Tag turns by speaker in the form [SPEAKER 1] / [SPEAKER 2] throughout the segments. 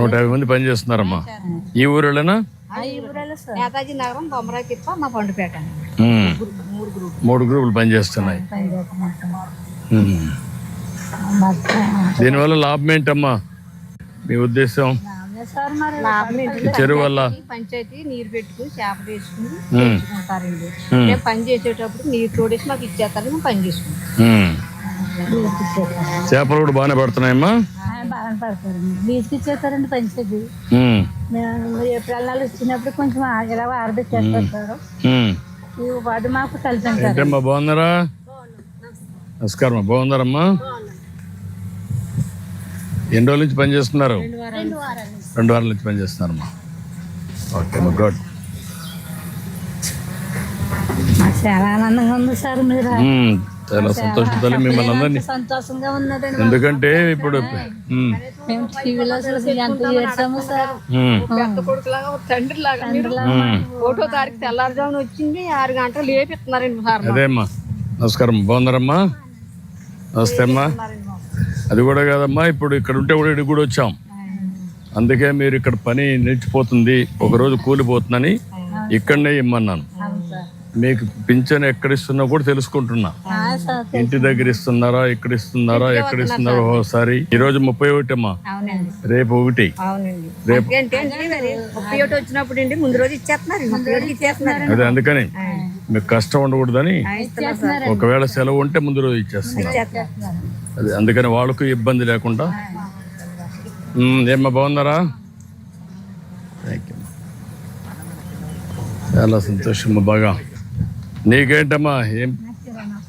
[SPEAKER 1] నూట యాభై మంది పని చేస్తున్నారమ్మా. ఈ ఊరేనా
[SPEAKER 2] ఆ ఈ ఊరేలో సార్
[SPEAKER 3] నేతాజీ నగరం బొమ్మరాయి తిప్ప మా పండుపేట.
[SPEAKER 1] ఉమ్.
[SPEAKER 3] మూడు గ్రూప్
[SPEAKER 1] మూడు గ్రూపులు. పనిచేస్తున్నాయి దీనివల్ల లాభం ఏంటమ్మా? మీ ఉద్దేశం? చెరువు వల్ల?
[SPEAKER 3] పంచాయతీ నీరు పెట్టుకుని చేప. మేము పని చేసేటప్పుడు నీరు తోడేసి మాకు ఇచ్చేస్తారు మేము పని చేసుకుంటాం.
[SPEAKER 1] చేపలు కూడా బాగానే పడుతున్నాయమ్మా?
[SPEAKER 2] బాగా పడతారండి బీచ్కి ఇచ్చేస్తారండి. మేము ఏప్రిల్ నెల వచ్చినప్పుడు కొంచెం ఇలా ఆరబెట్టేస్తారు. ఈ ఉపాధి మాకు కలిపంటారు.
[SPEAKER 1] ఏంటమ్మా బాగున్నారా? నమస్కారం బాగున్నారమ్మా? ఎన్ని రోజుల నుంచి పని చేస్తున్నారు? రెండు వారాల నుంచి పని చేస్తున్నారమ్మా. ఓకే అమ్మా గుడ్.
[SPEAKER 2] చాలా ఆనందంగా ఉంది సార్ మీరు.
[SPEAKER 1] చాలా సంతోషితాలు మిమ్మల్ని అందరినీ
[SPEAKER 2] సంతోషంగా ఉన్నదండి
[SPEAKER 1] ఎందుకంటే ఇప్పుడు.
[SPEAKER 2] మేము టీవీలో చూసి ఎంత చేసాము సార్.
[SPEAKER 1] ఉమ్.
[SPEAKER 3] పెద్ద కొడుకులాగా ఒక తండ్రి లాగా మీరు
[SPEAKER 1] ఉమ్.
[SPEAKER 3] ఒకటో తారీఖు తెల్లారుజామున వచ్చింది ఆరు గంటలు లేపిస్తున్నారండి సార్.
[SPEAKER 1] అదే అమ్మా నమస్కారం. బాగున్నారమ్మా? నమస్తే అమ్మా. అది కూడా కాదమ్మా ఇప్పుడు ఇక్కడ ఉంటే కూడా ఇక్కడికి కూడా వచ్చాం. అందుకే మీరు ఇక్కడ పని నిలిచిపోతుంది ఒకరోజు కూలిపోతుందని ఇక్కడనే ఇమ్మన్నాను. మీకు పింఛన్ ఎక్కడ ఇస్తున్నా కూడా తెలుసుకుంటున్నా. ఇంటి దగ్గర ఇస్తున్నారా ఎక్కడ ఇస్తున్నారా ఎక్కడ ఇస్తున్నారో ఒకసారి. ఈ రోజు ముప్పై ఒకటి. అమ్మా రేపు. ఒకటి
[SPEAKER 3] మరి. ముప్పై ఒకటి వచ్చినప్పుడు ముందు రోజు ఇచ్చేస్తున్నారు.
[SPEAKER 1] అదే అందుకని. మీకు కష్టం ఉండకూడదని ఒకవేళ సెలవు ఉంటే ముందు రోజు ఇచ్చేస్తున్నారు. అదే అందుకని వాళ్ళకు ఇబ్బంది లేకుండా. ఏమ్మా బాగున్నారా? థ్యాంక్ యూ చాలా సంతోషమ్మా బాగా. నీకేంటమ్మా? ఏం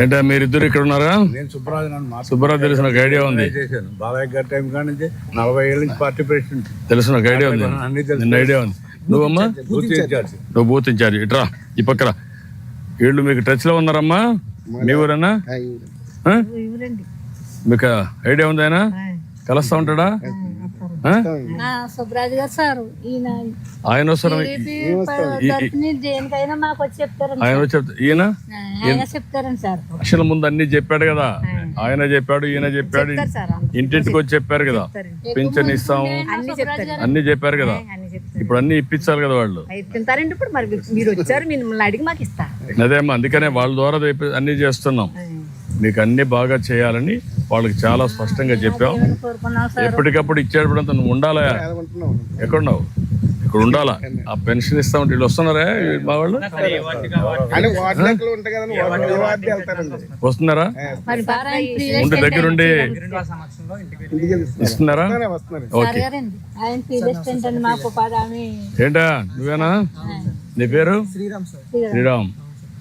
[SPEAKER 1] ఏంటా మీరిద్దరు ఇక్కడ ఉన్నారా?
[SPEAKER 4] నేను సుబ్బరాజు
[SPEAKER 1] సుబ్బారావు తెలిసిన ఒక ఐడియా ఉంది.
[SPEAKER 4] చేశాను. బాలయ్య గారి టైం కాడి నుంచి నలభై ఏళ్ళ నుంచి పార్టీ ప్రెసిడెంట్
[SPEAKER 1] తెలిసిన ఒక ఐడియా ఉంది.
[SPEAKER 4] అన్ని తెలుసు.
[SPEAKER 1] నిన్న ఐడియా ఉంది. నువ్వమ్మా?
[SPEAKER 4] Booth incharge.
[SPEAKER 1] నువ్వు బూత్ ఇన్ఛార్జ్. ఇట్రా ఈ పక్కన వీళ్ళు మీకు టచ్లో ఉన్నారమ్మా? మీ ఊరన్నా మీకు ఐడియా ఉంది ఆయన? కలుస్తా ఉంటాడా?
[SPEAKER 2] సుబ్రాజు గారు సార్ ఈయన
[SPEAKER 1] ఆయన వస్తారు?
[SPEAKER 2] తరఫుని దేనికైనా మాకు వచ్చి చెప్తారండి
[SPEAKER 1] ఆయన ఈయన?
[SPEAKER 2] ఆయన సార్.
[SPEAKER 1] అసలు ముందు అన్ని చెప్పాడు కదా. ఆయన. చెప్పాడు ఈయన చెప్పాడు.
[SPEAKER 3] సార్
[SPEAKER 1] ఇంటింటికి వచ్చి చెప్పారు కదా. పింఛన్ ఇస్తాము.
[SPEAKER 3] అన్ని
[SPEAKER 1] చెప్పారు కదా. ఇప్పుడు అన్ని ఇప్పించాలి కదా వాళ్ళు.
[SPEAKER 3] అయితే తింటారండి ఇప్పుడు మరి. మీరు వచ్చారు మిమ్మల్ని అడిగి మాకు ఇస్తా
[SPEAKER 1] అదేమ్మా అందుకనే వాళ్ళ ద్వారా అన్ని చేస్తున్నాం. మీకు అన్ని బాగా చేయాలని వాళ్ళకి చాలా స్పష్టంగా చెప్పాం. ఎప్పటికప్పుడు ఇచ్చేటప్పుడు నువ్వు ఉండాలా? ఎక్కడున్నావు? ఇక్కడ ఉండాలా? ఆ పెన్షన్ ఇస్తా ఉంటే వీళ్ళు వస్తున్నారా మా వాళ్ళు? వస్తున్నారా? ఉండి దగ్గరుండి ఇస్తున్నారా
[SPEAKER 4] వస్తున్నారు?
[SPEAKER 1] ఓకే. ఏంటా? నువ్వేనా? నీ పేరు?
[SPEAKER 5] శ్రీరామ్.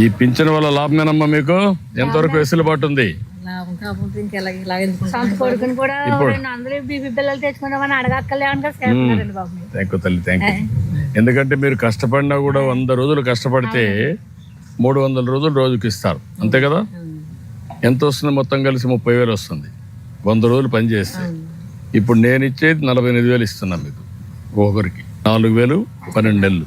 [SPEAKER 1] ఈ పింఛన్ వల్ల లాభమేనమ్మా మీకు? ఎంతవరకు వెసులుబాటు ఉంది? ఎందుకంటే మీరు కష్టపడినా కూడా వంద రోజులు కష్టపడితే మూడు వందల రోజులు రోజుకి ఇస్తారు. అంతే కదా? ఎంత వస్తుంది మొత్తం కలిసి? ముప్పై వేలు వస్తుంది. వంద రోజులు పని చేస్తే. ఇప్పుడు నేను ఇచ్చేది నలభై ఎనిమిది వేలు ఇస్తున్నాను మీకు. ఒక్కొక్కరికి నాలుగు వేలు పన్నెండు నెలలు.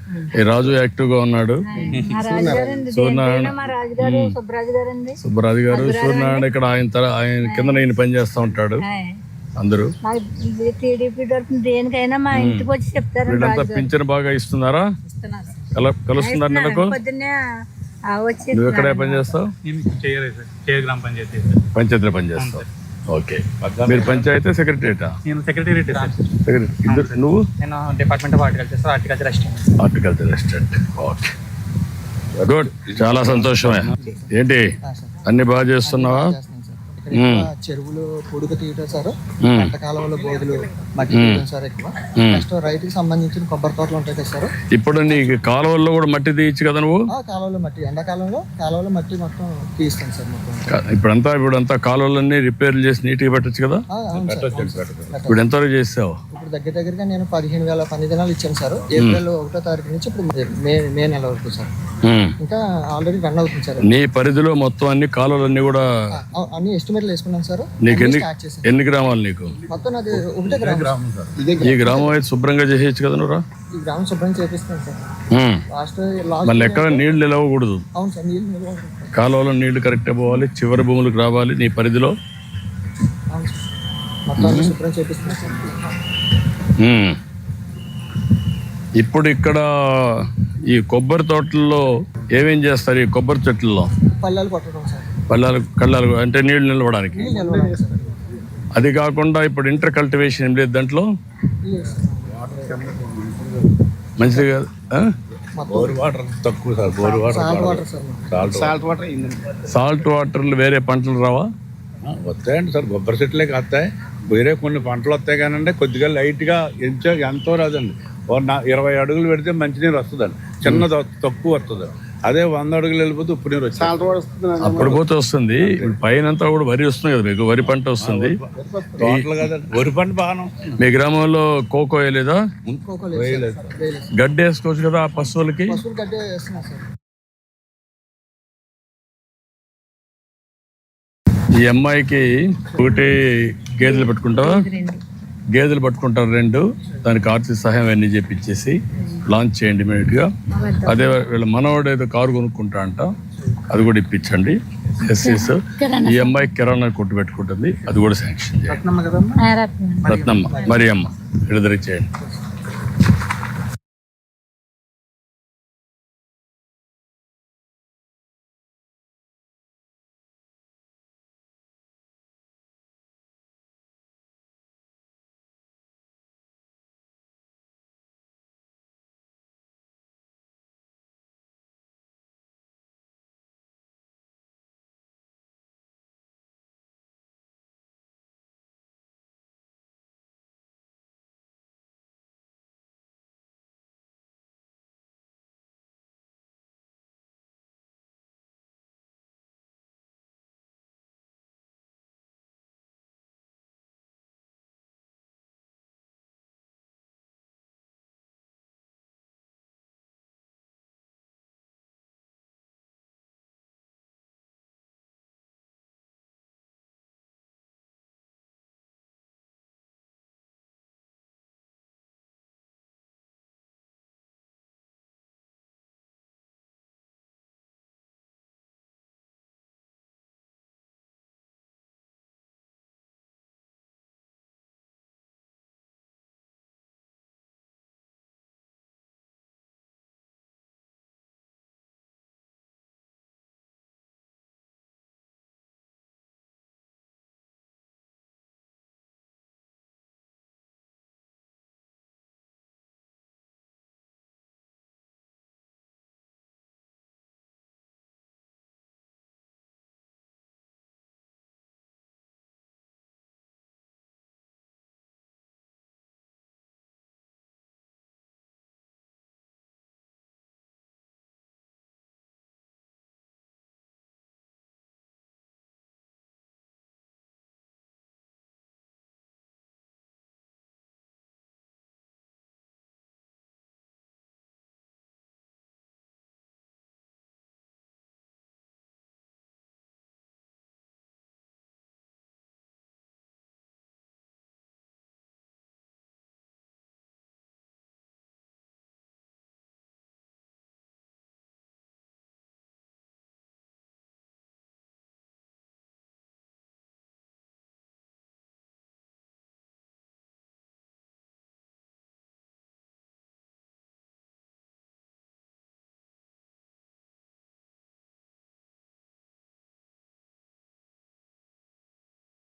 [SPEAKER 1] ఈ రాజు ఉన్నాడు.
[SPEAKER 2] రాజుగారండి. దేంట్లోనూ మా రాజుగారు సుబ్బరాజు
[SPEAKER 1] గారు సూర్యనారాయణ ఇక్కడ ఆయన తర ఆయన కింద నేను పని చేస్తూ ఉంటాడు. అందరూ.
[SPEAKER 2] దేనికైనా మా ఇంటికి వచ్చి చెప్తారండి
[SPEAKER 1] వీళ్ళంతా పింఛన్ బాగా ఇస్తున్నారా? కల- కలుస్తున్నారు నెలకు నువ్వు ఎక్కడే పని చేస్తావు?
[SPEAKER 6] పంచాయతీ
[SPEAKER 1] పని చేస్తావు. ఓకే. మీరు పంచాయతీ సెక్రటరియటా
[SPEAKER 6] నేను సెక్రటరీ సార్.
[SPEAKER 1] సెక్రటరీ. నువ్వు?
[SPEAKER 6] నేను department of horticulture sir. Horticulture assistant.
[SPEAKER 1] Horticulture restaurant okay. Good. చాలా సంతోషమే. ఏంటి? అన్ని బాగా చేస్తున్నావా?
[SPEAKER 5] చెరువులు పొడుగు తీయటం సార్. కాలంలో బోధులు మట్టి సార్ ఎక్కువ. నెక్స్ట్ రైతుకి సంబంధించిన కొబ్బరి తోటలు ఉంటాయి కదా సార్.
[SPEAKER 1] ఇప్పుడు నీకు కాలువల్లో కూడా మట్టి తీయచ్చు కదా నువ్వు?
[SPEAKER 5] ఆ కాలువలో మట్టి. ఎండాకాలంలో కాలువలో మట్టి మొత్తం తీస్తాం సార్ మొత్తం
[SPEAKER 1] ఇప్పుడంతా ఇప్పుడంతా కాలువలన్నీ రిపేర్లు చేసి నీట్గా పెట్టచ్చు కదా?
[SPEAKER 5] అవును సార్ అవును సార్.
[SPEAKER 1] ఇప్పుడు
[SPEAKER 5] ఇప్పుడు దగ్గర దగ్గరగా నేను పదిహేను వేల పని దినాలు ఇచ్చాను సార్. ఏప్రిల్ ఒకటో తారీఖు నుంచి ఇప్పుడు మే మే నెల వరకు సార్. ఇంకా ఆల్రెడీ రన్ అవుతుంది సార్.
[SPEAKER 1] నీ పరిధిలో మొత్తం అన్ని కాలువలన్నీ కూడా
[SPEAKER 5] అన్ని ఎస్టిమేట్లు వేసుకున్నాను సార్.
[SPEAKER 1] నీకు ఎన్ని ఎన్ని గ్రామాలు నీకు?
[SPEAKER 5] మొత్తం అది ఒకటే గ్రామం ఇదే
[SPEAKER 1] ఈ గ్రామం అయితే శుభ్రంగా చేసేయచ్చు కదా నువ్వు
[SPEAKER 5] ఈ గ్రామం శుభ్రం చేపిస్తాను సార్.
[SPEAKER 1] ఉమ్.
[SPEAKER 5] లాస్ట్ లాస్ట్
[SPEAKER 1] మళ్ళీ ఎక్కడ నీళ్ళు నిలవకూడదు.
[SPEAKER 5] అవును సార్ నీళ్ళు నిల్వ ఉంటుంది.
[SPEAKER 1] కాలువలో నీళ్ళు కరెక్ట్గా పోవాలి చివరి భూములకు రావాలి నీ పరిధిలో.
[SPEAKER 5] అవును సార్. మొత్తం అన్ని శుభ్రం చేపిస్తున్నాను సార్.
[SPEAKER 1] ఉమ్. ఇప్పుడు ఇక్కడ ఈ కొబ్బరి తోటల్లో ఏమేం చేస్తారు ఈ కొబ్బరి చెట్లలో?
[SPEAKER 5] పల్లెలు కొట్టడం సార్.
[SPEAKER 1] పల్లాలు కళ్ళాలు అంటే నీళ్ళు నిలవడానికి.
[SPEAKER 5] నీళ్ళు నిల్వ సార్.
[SPEAKER 1] అది కాకుండా ఇప్పుడు ఇంటర్ కల్టివేషన్ ఏం లేదు దాంట్లో. మంచిది కాదు. ఆ?
[SPEAKER 5] మొత్తం
[SPEAKER 7] వాటర్ తక్కువ sir bore water
[SPEAKER 5] salt water sir. మొత్తం.
[SPEAKER 4] సాల్ట్ వాటర్ అయింది
[SPEAKER 1] సాల్ట్ వాటర్లు వేరే పంటలు రావా?
[SPEAKER 7] వస్తాయండి సార్ కొబ్బరి చెట్లే కాస్తాయి. వేరే కొన్ని పంటలు వస్తాయి కానండి కొద్దిగా లైట్గా ఎంచో ఎంతో రాదండి. ఓ నా ఇరవై అడుగులు పెడితే మంచినీరు వస్తుందండి. చిన్న తక్కువ వస్తుంది. అదే వంద అడుగులు వెళ్ళిపోతే ఉప్పు నీరు వచ్చేది
[SPEAKER 1] అప్పుడు పోతే వస్తుంది. పైన అంతా కూడా వరి వస్తుంది కదా మీకు వరి పంట వస్తుంది.
[SPEAKER 7] వరి పంట. వస్తుంది.
[SPEAKER 1] మీ గ్రామంలో కోకో వేయలేదా. గడ్డి వేసుకోవచ్చు కదా ఆ పశువులకి? ఈ అమ్మాయికి ఒకటి గేదెలు పెట్టుకుంటావా? గేదెలు పట్టుకుంటారు రెండు. దానికి ఆర్థిక సహాయం అన్ని చెప్పించేసి లాంచ్ చేయండి ఇమీడియట్గా. అదే వీళ్ళ మనవాడు ఏదో కారు కొనుక్కుంటా అంట అది కూడా ఇప్పించండి. ఎస్సీస్. ఈ అమ్మాయి కిరాణా కొట్టు పెట్టుకుంటుంది. అది కూడా శాంక్షన్ చేయండి.
[SPEAKER 5] రత్నమ్మ కదమ్మా?
[SPEAKER 2] ఆ, రత్నం.
[SPEAKER 1] రత్నమ్మ. మరి అమ్మ విడుదల చేయండి